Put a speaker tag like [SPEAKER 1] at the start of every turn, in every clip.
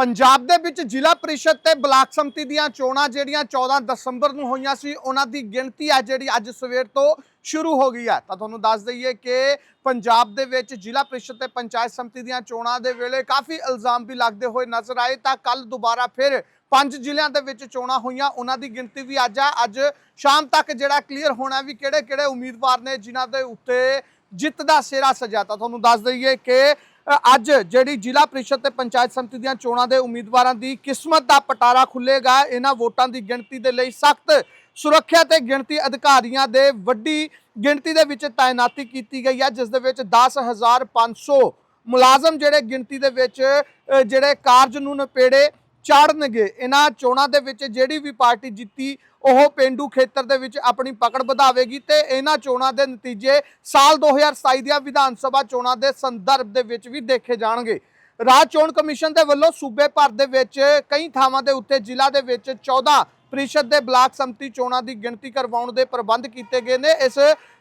[SPEAKER 1] ਪੰਜਾਬ ਦੇ ਵਿੱਚ ਜ਼ਿਲ੍ਹਾ ਪ੍ਰੀਸ਼ਦ ਤੇ ਬਲਾਕ ਸੰਮਤੀ ਦੀਆਂ ਚੋਣਾਂ ਜਿਹੜੀਆਂ 14 ਦਸੰਬਰ ਨੂੰ ਹੋਈਆਂ ਸੀ, ਉਹਨਾਂ ਦੀ ਗਿਣਤੀ ਹੈ ਜਿਹੜੀ ਅੱਜ ਸਵੇਰ ਤੋਂ ਸ਼ੁਰੂ ਹੋ ਗਈ ਹੈ। ਤਾਂ ਤੁਹਾਨੂੰ ਦੱਸ ਦਈਏ ਕਿ ਪੰਜਾਬ ਦੇ ਵਿੱਚ ਜ਼ਿਲ੍ਹਾ ਪ੍ਰੀਸ਼ਦ ਤੇ ਪੰਚਾਇਤ ਸੰਮਤੀ ਦੀਆਂ ਚੋਣਾਂ ਦੇ ਵੇਲੇ ਕਾਫੀ ਇਲਜ਼ਾਮ ਵੀ ਲੱਗਦੇ ਹੋਏ ਨਜ਼ਰ ਆਏ। ਤਾਂ ਕੱਲ ਦੁਬਾਰਾ ਫਿਰ ਪੰਜ ਜ਼ਿਲ੍ਹਿਆਂ ਦੇ ਵਿੱਚ ਚੋਣਾਂ ਹੋਈਆਂ, ਉਹਨਾਂ ਦੀ ਗਿਣਤੀ ਵੀ ਅੱਜ ਆ ਅੱਜ ਸ਼ਾਮ ਤੱਕ ਜਿਹੜਾ ਕਲੀਅਰ ਹੋਣਾ ਵੀ ਕਿਹੜੇ ਕਿਹੜੇ ਉਮੀਦਵਾਰ ਨੇ ਜਿਨ੍ਹਾਂ ਦੇ ਉੱਤੇ ਜਿੱਤ ਦਾ ਸਿਹਰਾ ਸਜਾ ਤਾਂ ਤੁਹਾਨੂੰ ਦੱਸ ਦਈਏ ਕਿ ਅੱਜ ਜਿਹੜੀ ਜ਼ਿਲ੍ਹਾ ਪ੍ਰੀਸ਼ਦ ਤੇ ਪੰਚਾਇਤ ਸਮਿਤੀ ਦੀਆਂ ਚੋਣਾਂ ਦੇ ਉਮੀਦਵਾਰਾਂ ਦੀ ਕਿਸਮਤ ਦਾ ਪਟਾਰਾ ਖੁੱਲੇਗਾ ਇਹਨਾਂ ਵੋਟਾਂ ਦੀ ਗਿਣਤੀ ਦੇ ਲਈ ਸਖਤ ਸੁਰੱਖਿਆ ਤੇ ਗਿਣਤੀ ਅਧਿਕਾਰੀਆਂ ਦੇ ਵੱਡੀ ਗਿਣਤੀ ਦੇ ਵਿੱਚ ਤਾਇਨਾਤੀ ਕੀਤੀ ਗਈ ਹੈ, ਜਿਸ ਦੇ ਵਿੱਚ 10500 ਮੁਲਾਜ਼ਮ ਜਿਹੜੇ ਗਿਣਤੀ ਦੇ ਵਿੱਚ ਜਿਹੜੇ ਕਾਰਜ ਨੂੰ ਨਪੇੜੇ ਚਾੜਨਗੇ। ਇਹਨਾਂ ਚੋਣਾਂ ਦੇ ਵਿੱਚ ਜਿਹੜੀ ਵੀ ਪਾਰਟੀ ਜਿੱਤੀ, ਉਹ ਪਿੰਡੂ ਖੇਤਰ ਦੇ ਵਿੱਚ ਆਪਣੀ ਪਕੜ ਵਧਾਵੇਗੀ ਤੇ ਇਹਨਾਂ ਚੋਣਾਂ ਦੇ ਨਤੀਜੇ ਸਾਲ 2027 ਦੀਆਂ ਵਿਧਾਨ ਸਭਾ ਚੋਣਾਂ ਦੇ ਸੰਦਰਭ ਦੇ ਵਿੱਚ ਵੀ ਦੇਖੇ ਜਾਣਗੇ। ਰਾਜ ਚੋਣ ਕਮਿਸ਼ਨ ਦੇ ਵੱਲੋਂ ਸੂਬੇ ਭਰ ਦੇ ਵਿੱਚ ਕਈ ਥਾਵਾਂ ਦੇ ਉੱਤੇ ਜ਼ਿਲ੍ਹਾ ਦੇ ਵਿੱਚ 14 ਪ੍ਰੀਸ਼ਦ ਦੇ ਬਲਾਕ ਸੰਮਤੀ ਚੋਣਾਂ ਦੀ ਗਿਣਤੀ ਕਰਵਾਉਣ ਦੇ ਪ੍ਰਬੰਧ ਕੀਤੇ ਗਏ ਨੇ। ਇਸ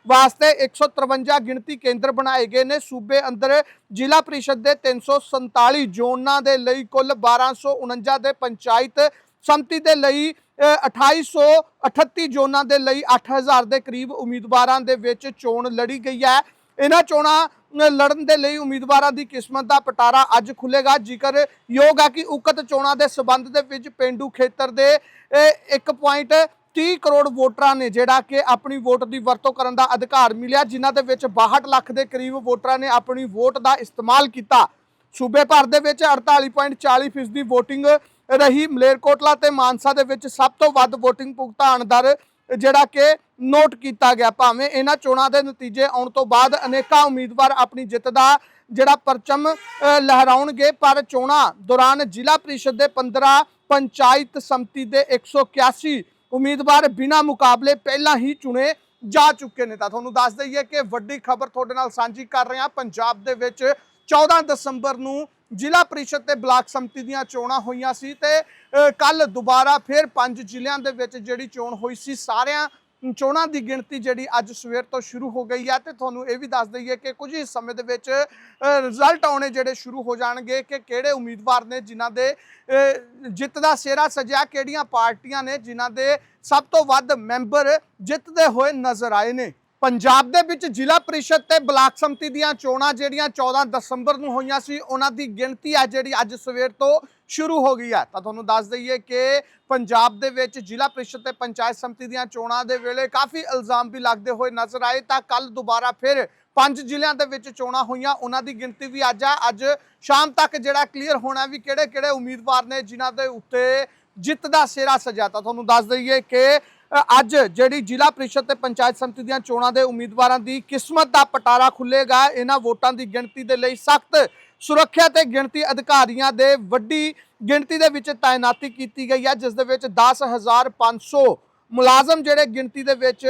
[SPEAKER 1] ਵਾਸਤੇ 153 ਗਿਣਤੀ ਕੇਂਦਰ ਬਣਾਏ ਗਏ ਨੇ। ਸੂਬੇ ਅੰਦਰ ਜ਼ਿਲ੍ਹਾ ਪ੍ਰੀਸ਼ਦ ਦੇ 347 ਜ਼ੋਨਾਂ ਦੇ ਲਈ ਕੁੱਲ 1249 ਦੇ ਪੰਚਾਇਤ ਸੰਮਤੀ ਦੇ ਲਈ ਅ, 2838 ਜ਼ੋਨਾਂ ਦੇ ਲਈ 8000 ਦੇ ਕਰੀਬ ਉਮੀਦਵਾਰਾਂ ਦੇ ਵਿੱਚ ਚੋਣ ਲੜੀ ਗਈ ਹੈ। ਇਹਨਾਂ ਚੋਣਾਂ ਲੜਨ ਦੇ ਲਈ ਉਮੀਦਵਾਰਾਂ ਦੀ ਕਿਸਮਤ ਦਾ ਪਟਾਰਾ ਅੱਜ ਖੁੱਲੇਗਾ ਜ਼ਿਕਰ ਯੋਗ ਹੈ ਕਿ ਉਕਤ ਚੋਣਾਂ ਦੇ ਸਬੰਧ ਦੇ ਵਿੱਚ ਪਿੰਡੂ ਖੇਤਰ ਦੇ ਅ, 1.30 ਕਰੋੜ ਵੋਟਰਾਂ ਨੇ ਜਿਹੜਾ ਕਿ ਆਪਣੀ ਵੋਟ ਦੀ ਵਰਤੋਂ ਕਰਨ ਦਾ ਅਧਿਕਾਰ ਮਿਲਿਆ ਜਿਨ੍ਹਾਂ ਦੇ ਵਿੱਚ 62 ਲੱਖ ਦੇ ਕਰੀਬ ਵੋਟਰਾਂ ਨੇ ਆਪਣੀ ਵੋਟ ਦਾ ਇਸਤੇਮਾਲ ਕੀਤਾ। ਸੂਬੇ ਭਰ ਦੇ ਵਿੱਚ 48.40% ਫੀਸਦੀ VOTING ਰਹੀ। ਮਲੇਰਕੋਟਲਾ ਤੇ ਮਾਨਸਾ ਦੇ ਵਿੱਚ ਸਭ ਤੋਂ ਵੱਧ VOTING ਭੁਗਤਾਨ ਦਰ ਜਿਹੜਾ ਕਿ ਨੋਟ ਕੀਤਾ ਗਿਆ। ਭਾਵੇਂ ਇਹਨਾਂ ਚੋਣਾਂ ਦੇ ਨਤੀਜੇ ਆਉਣ ਤੋਂ ਬਾਅਦ ਅਨੇਕਾਂ ਉਮੀਦਵਾਰ ਆਪਣੀ ਜਿੱਤ ਦਾ ਜਿਹੜਾ ਪਰਚਮ ਲਹਿਰਾਉਣਗੇ, ਪਰ ਚੋਣਾਂ ਦੌਰਾਨ ਜ਼ਿਲ੍ਹਾ ਪ੍ਰੀਸ਼ਦ ਦੇ 15 ਪੰਚਾਇਤ ਸੰਮਤੀ ਦੇ 181 ਉਮੀਦਵਾਰ ਬਿਨਾਂ ਮੁਕਾਬਲੇ ਪਹਿਲਾਂ ਹੀ ਚੁਣੇ ਜਾ ਚੁੱਕੇ ਨੇ। ਤਾਂ ਤੁਹਾਨੂੰ ਦੱਸ ਦਈਏ ਕਿ ਵੱਡੀ ਖਬਰ ਤੁਹਾਡੇ ਨਾਲ ਸਾਂਝੀ ਕਰ ਰਹੇ। ਹਾਂ ਪੰਜਾਬ ਦੇ ਵਿੱਚ 14 ਦਸੰਬਰ ਨੂੰ ਜ਼ਿਲ੍ਹਾ ਪਰਿਸ਼ਦ ਤੇ ਬਲਾਕ ਸੰਮਤੀ ਦੀਆਂ ਚੋਣਾਂ ਹੋਈਆਂ ਸੀ ਤੇ ਕੱਲ ਦੁਬਾਰਾ ਫਿਰ ਪੰਜ ਜ਼ਿਲ੍ਹਿਆਂ ਦੇ ਵਿੱਚ ਜਿਹੜੀ ਚੋਣ ਹੋਈ ਸੀ, ਸਾਰਿਆਂ ਚੋਣਾਂ ਦੀ ਗਿਣਤੀ ਜਿਹੜੀ ਅੱਜ ਸਵੇਰ ਤੋਂ ਸ਼ੁਰੂ ਹੋ ਗਈ ਹੈ ਤੇ ਤੁਹਾਨੂੰ ਇਹ ਵੀ ਦੱਸ ਦਈਏ ਕਿ ਕੁਝ ਹੀ ਸਮੇਂ ਦੇ ਵਿੱਚ ਰਿਜ਼ਲਟ ਆਉਣੇ ਜਿਹੜੇ ਸ਼ੁਰੂ ਹੋ ਜਾਣਗੇ ਕਿ ਕਿਹੜੇ ਉਮੀਦਵਾਰ ਨੇ ਜਿਨ੍ਹਾਂ ਦੇ ਜਿੱਤ ਦਾ ਸਿਹਰਾ ਸਜਿਆ, ਕਿਹੜੀਆਂ ਪਾਰਟੀਆਂ ਨੇ ਜਿਨ੍ਹਾਂ ਦੇ ਸਭ ਤੋਂ ਵੱਧ ਮੈਂਬਰ ਜਿੱਤਦੇ ਹੋਏ ਨਜ਼ਰ ਆਏ ਨੇ। ਪੰਜਾਬ ਦੇ ਵਿੱਚ ਜ਼ਿਲ੍ਹਾ ਪ੍ਰੀਸ਼ਦ ਤੇ ਬਲਾਕ ਸੰਮਤੀ ਦੀਆਂ ਚੋਣਾਂ ਜਿਹੜੀਆਂ 14 ਦਸੰਬਰ ਨੂੰ ਹੋਈਆਂ ਸੀ, ਉਹਨਾਂ ਦੀ ਗਿਣਤੀ ਆ ਜਿਹੜੀ ਅੱਜ ਸਵੇਰ ਤੋਂ ਸ਼ੁਰੂ ਹੋ ਗਈ ਆ। ਤਾਂ ਤੁਹਾਨੂੰ ਦੱਸ ਦਈਏ ਕਿ ਪੰਜਾਬ ਦੇ ਵਿੱਚ ਜ਼ਿਲ੍ਹਾ ਪ੍ਰੀਸ਼ਦ ਤੇ ਪੰਚਾਇਤ ਸੰਮਤੀ ਦੀਆਂ ਚੋਣਾਂ ਦੇ ਵੇਲੇ ਕਾਫੀ ਇਲਜ਼ਾਮ ਵੀ ਲੱਗਦੇ ਹੋਏ ਨਜ਼ਰ ਆਏ। ਤਾਂ ਕੱਲ ਦੁਬਾਰਾ ਫਿਰ ਪੰਜ ਜ਼ਿਲ੍ਹਿਆਂ ਦੇ ਵਿੱਚ ਚੋਣਾਂ ਹੋਈਆਂ, ਉਹਨਾਂ ਦੀ ਗਿਣਤੀ ਵੀ ਅੱਜ ਆ। ਅੱਜ ਸ਼ਾਮ ਤੱਕ ਜਿਹੜਾ ਕਲੀਅਰ ਹੋਣਾ ਵੀ ਕਿਹੜੇ ਕਿਹੜੇ ਉਮੀਦਵਾਰ ਨੇ ਜਿਨ੍ਹਾਂ ਦੇ ਉੱਤੇ ਜਿੱਤ ਦਾ ਸਿਹਰਾ ਸਜਾ ਤਾਂ ਤੁਹਾਨੂੰ ਦੱਸ ਦਈਏ ਕਿ ਅੱਜ ਜਿਹੜੀ ਜ਼ਿਲ੍ਹਾ ਪ੍ਰੀਸ਼ਦ ਤੇ ਪੰਚਾਇਤ ਸਮਿਤੀ ਦੀਆਂ ਚੋਣਾਂ ਦੇ ਉਮੀਦਵਾਰਾਂ ਦੀ ਕਿਸਮਤ ਦਾ ਪਟਾਰਾ ਖੁੱਲੇਗਾ ਇਹਨਾਂ ਵੋਟਾਂ ਦੀ ਗਿਣਤੀ ਦੇ ਲਈ ਸਖਤ ਸੁਰੱਖਿਆ ਤੇ ਗਿਣਤੀ ਅਧਿਕਾਰੀਆਂ ਦੇ ਵੱਡੀ ਗਿਣਤੀ ਦੇ ਵਿੱਚ ਤਾਇਨਾਤੀ ਕੀਤੀ ਗਈ ਹੈ, ਜਿਸ ਦੇ ਵਿੱਚ 10500 ਮੁਲਾਜ਼ਮ ਜਿਹੜੇ ਗਿਣਤੀ ਦੇ ਵਿੱਚ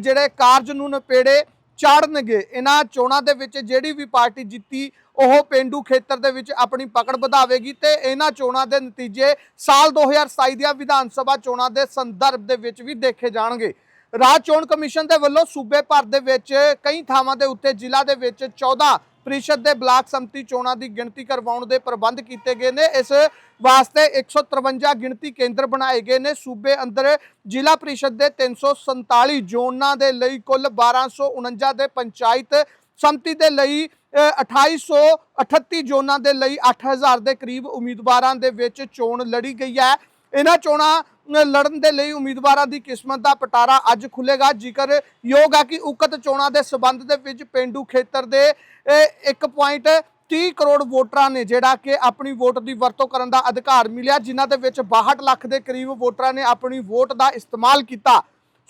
[SPEAKER 1] ਜਿਹੜੇ ਕਾਰਜ ਨੂੰ ਨਪੇੜੇ ਚਾੜਨਗੇ। ਇਹਨਾਂ ਚੋਣਾਂ ਦੇ ਵਿੱਚ ਜਿਹੜੀ ਵੀ ਪਾਰਟੀ ਜਿੱਤੀ ਉਹ ਪਿੰਡੂ ਖੇਤਰ ਦੇ ਵਿੱਚ ਆਪਣੀ ਪਕੜ ਵਧਾਵੇਗੀ ਤੇ ਇਹਨਾਂ ਚੋਣਾਂ ਦੇ ਨਤੀਜੇ ਸਾਲ 2027 ਦੀਆਂ ਵਿਧਾਨ ਸਭਾ ਚੋਣਾਂ ਦੇ ਸੰਦਰਭ ਦੇ ਵਿੱਚ ਵੀ ਦੇਖੇ ਜਾਣਗੇ। ਰਾਜ ਚੋਣ ਕਮਿਸ਼ਨ ਦੇ ਵੱਲੋਂ ਸੂਬੇ ਭਰ ਦੇ ਵਿੱਚ ਕਈ ਥਾਵਾਂ ਦੇ ਉੱਤੇ ਜ਼ਿਲ੍ਹਾ ਦੇ ਵਿੱਚ 14 ਪ੍ਰੀਸ਼ਦ ਦੇ ਬਲਾਕ ਸੰਮਤੀ ਚੋਣਾਂ ਦੀ ਗਿਣਤੀ ਕਰਵਾਉਣ ਦੇ ਪ੍ਰਬੰਧ ਕੀਤੇ ਗਏ ਨੇ। ਇਸ ਵਾਸਤੇ 153 ਗਿਣਤੀ ਕੇਂਦਰ ਬਣਾਏ ਗਏ ਨੇ। ਸੂਬੇ ਅੰਦਰ ਜ਼ਿਲ੍ਹਾ ਪ੍ਰੀਸ਼ਦ ਦੇ 347 ਜ਼ੋਨਾਂ ਦੇ ਲਈ ਕੁੱਲ 1249 ਦੇ ਪੰਚਾਇਤ ਸੰਮਤੀ ਦੇ ਲਈ 2838 ਜ਼ੋਨਾਂ ਦੇ ਲਈ 8000 ਦੇ ਕਰੀਬ ਉਮੀਦਵਾਰਾਂ ਦੇ ਵਿੱਚ ਚੋਣ ਲੜੀ ਗਈ ਹੈ। ਇਹਨਾਂ ਚੋਣਾਂ ਅ, ਲੜਨ ਦੇ ਲਈ ਉਮੀਦਵਾਰਾਂ ਦੀ ਕਿਸਮਤ ਦਾ ਪਟਾਰਾ ਅੱਜ ਖੁੱਲੇਗਾ ਜ਼ਿਕਰ ਯੋਗ ਹੈ ਕਿ ਉਕਤ ਚੋਣਾਂ ਦੇ ਸਬੰਧ ਦੇ ਵਿੱਚ ਪਿੰਡੂ ਖੇਤਰ ਦੇ ਅ, 1.30 ਕਰੋੜ ਵੋਟਰਾਂ ਨੇ ਜਿਹੜਾ ਕਿ ਆਪਣੀ ਵੋਟ ਦੀ ਵਰਤੋਂ ਕਰਨ ਦਾ ਅਧਿਕਾਰ ਮਿਲਿਆ ਜਿਨ੍ਹਾਂ ਦੇ ਵਿੱਚ 62 ਲੱਖ ਦੇ ਕਰੀਬ ਵੋਟਰਾਂ ਨੇ ਆਪਣੀ ਵੋਟ ਦਾ ਇਸਤੇਮਾਲ ਕੀਤਾ।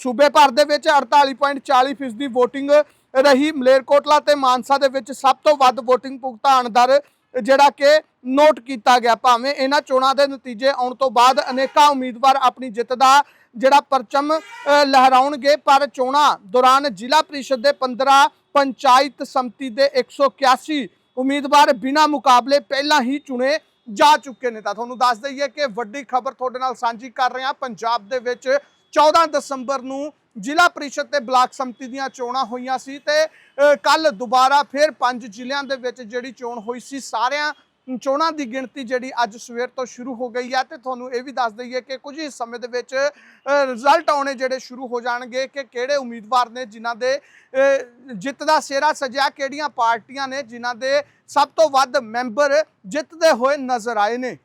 [SPEAKER 1] ਸੂਬੇ ਭਰ ਦੇ ਵਿੱਚ 48.40% ਫੀਸਦੀ VOTING ਰਹੀ ਮਲੇਰਕੋਟਲਾ ਤੇ ਮਾਨਸਾ ਦੇ ਵਿੱਚ ਸਭ ਤੋਂ ਵੱਧ VOTING ਭੁਗਤਾਨ ਦਰ ਜਿਹੜਾ ਕਿ ਨੋਟ ਕੀਤਾ ਗਿਆ। ਭਾਵੇਂ ਇਹਨਾਂ ਚੋਣਾਂ ਦੇ ਨਤੀਜੇ ਆਉਣ ਤੋਂ ਬਾਅਦ ਅਨੇਕਾਂ ਉਮੀਦਵਾਰ ਆਪਣੀ ਜਿੱਤ ਦਾ ਜਿਹੜਾ ਪਰਚਮ ਲਹਿਰਾਉਣਗੇ, ਪਰ ਚੋਣਾਂ ਦੌਰਾਨ ਜ਼ਿਲ੍ਹਾ ਪ੍ਰੀਸ਼ਦ ਦੇ 15 ਪੰਚਾਇਤ ਸੰਮਤੀ ਦੇ 181 ਉਮੀਦਵਾਰ ਬਿਨਾਂ ਮੁਕਾਬਲੇ ਪਹਿਲਾਂ ਹੀ ਚੁਣੇ ਜਾ ਚੁੱਕੇ ਨੇ। ਤਾਂ ਤੁਹਾਨੂੰ ਦੱਸ ਦਈਏ ਕਿ ਵੱਡੀ ਖਬਰ ਤੁਹਾਡੇ ਨਾਲ ਸਾਂਝੀ ਕਰ ਰਹੇ ਹਾਂ। ਪੰਜਾਬ ਦੇ ਵਿੱਚ 14 ਦਸੰਬਰ ਨੂੰ ਜ਼ਿਲ੍ਹਾ ਪਰਿਸ਼ਦ ਤੇ ਬਲਾਕ ਸੰਮਤੀ ਦੀਆਂ ਚੋਣਾਂ ਹੋਈਆਂ ਸੀ ਤੇ ਕੱਲ ਦੁਬਾਰਾ ਫਿਰ ਪੰਜ ਜ਼ਿਲ੍ਹਿਆਂ ਦੇ ਵਿੱਚ ਜਿਹੜੀ ਚੋਣ ਹੋਈ ਸੀ, ਸਾਰਿਆਂ ਚੋਣਾਂ ਦੀ ਗਿਣਤੀ ਜਿਹੜੀ ਅੱਜ ਸਵੇਰ ਤੋਂ ਸ਼ੁਰੂ ਹੋ ਗਈ ਹੈ ਤੇ ਤੁਹਾਨੂੰ ਇਹ ਵੀ ਦੱਸ ਦਈਏ ਕਿ ਕੁਝ ਹੀ ਸਮੇਂ ਦੇ ਵਿੱਚ ਰਿਜ਼ਲਟ ਆਉਣੇ ਜਿਹੜੇ ਸ਼ੁਰੂ ਹੋ ਜਾਣਗੇ ਕਿ ਕਿਹੜੇ ਉਮੀਦਵਾਰ ਨੇ ਜਿਨ੍ਹਾਂ ਦੇ ਜਿੱਤ ਦਾ ਸਿਹਰਾ ਸਜਿਆ, ਕਿਹੜੀਆਂ ਪਾਰਟੀਆਂ ਨੇ ਜਿਨ੍ਹਾਂ ਦੇ ਸਭ ਤੋਂ ਵੱਧ ਮੈਂਬਰ ਜਿੱਤਦੇ ਹੋਏ ਨਜ਼ਰ ਆਏ ਨੇ।